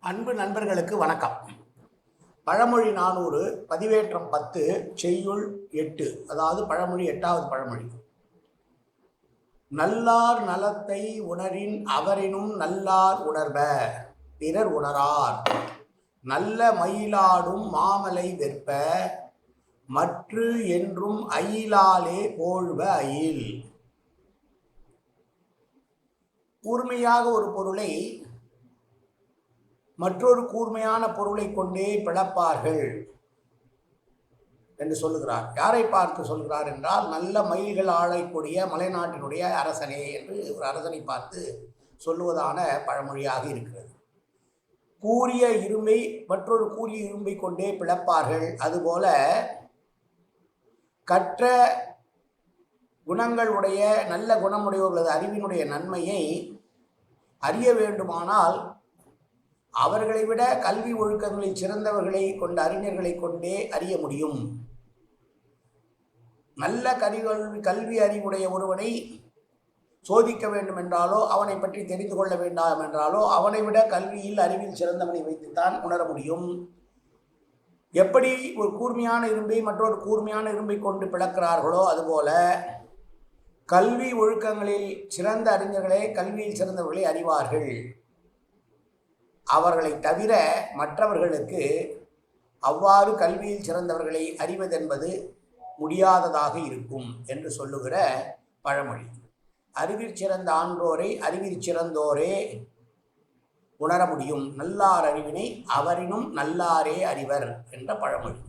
அன்பு நண்பர்களுக்கு வணக்கம். பழமொழி நானூறு பதிவேற்றம் பத்து செய்யுள் எட்டு அதாவது பழமொழி எட்டாவது பழமொழி. நல்லார் நலத்தை உணரின் அவரினும் நல்லார் உணர்வ பிறர் உணரார். நல்ல மயிலாடும் மாமலை வெற்ப மற்று என்றும் அயிலாலே போழ்வ அயில். கூர்மையாக ஒரு பொருளை மற்றொரு கூர்மையான பொருளை கொண்டே பிளப்பார்கள் என்று சொல்லுகிறார். யாரை பார்த்து சொல்கிறார் என்றால் நல்ல மயில்கள் ஆளக்கூடிய மலைநாட்டினுடைய அரசனே என்று ஒரு அரசனை பார்த்து சொல்லுவதான பழமொழியாக இருக்கிறது. கூறிய இரும்பை மற்றொரு கூறிய இரும்பை கொண்டே பிளப்பார்கள். அதுபோல கற்ற குணங்களுடைய நல்ல குணமுடையவர்களது அறிவினுடைய நன்மையை அறிய வேண்டுமானால் அவர்களை விட கல்வி ஒழுக்கங்களில் சிறந்தவர்களை கொண்ட அறிஞர்களை கொண்டே அறிய முடியும். நல்ல கல்வி கல்வி அறிவுடைய ஒருவனை சோதிக்க வேண்டும் என்றாலோ அவனை பற்றி தெரிந்து கொள்ள வேண்டாம் என்றாலோ அவனை விட கல்வியில் அறிவில் சிறந்தவனை வைத்துத்தான் உணர முடியும். எப்படி ஒரு கூர்மையான இரும்பை மற்றொரு கூர்மையான இரும்பை கொண்டு பிளக்கிறார்களோ அதுபோல கல்வி ஒழுக்கங்களில் சிறந்த அறிஞர்களே கல்வியில் சிறந்தவர்களை அறிவார்கள். அவர்களை தவிர மற்றவர்களுக்கு அவ்வாறு கல்வியில் சிறந்தவர்களை அறிவதென்பது முடியாததாக இருக்கும் என்று சொல்லுகிற பழமொழி. அறிவில் சிறந்த ஆன்றோரை அறிவிற் சிறந்தோரே உணர முடியும். நல்லார் அறிவினை அவரினும் நல்லாரே அறிவர் என்ற பழமொழி.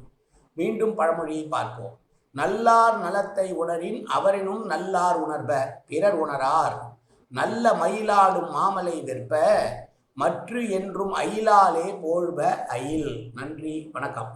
மீண்டும் பழமொழியை பார்ப்போம். நல்லார் நலத்தை உணரின் அவரினும் நல்லார் உணர்ப பிறர் உணரார். நல்ல மயிலாடும் மாமலை வெற்ப மற்று என்றும் அயிலாலே போழ்வ அயில். நன்றி வணக்கம்.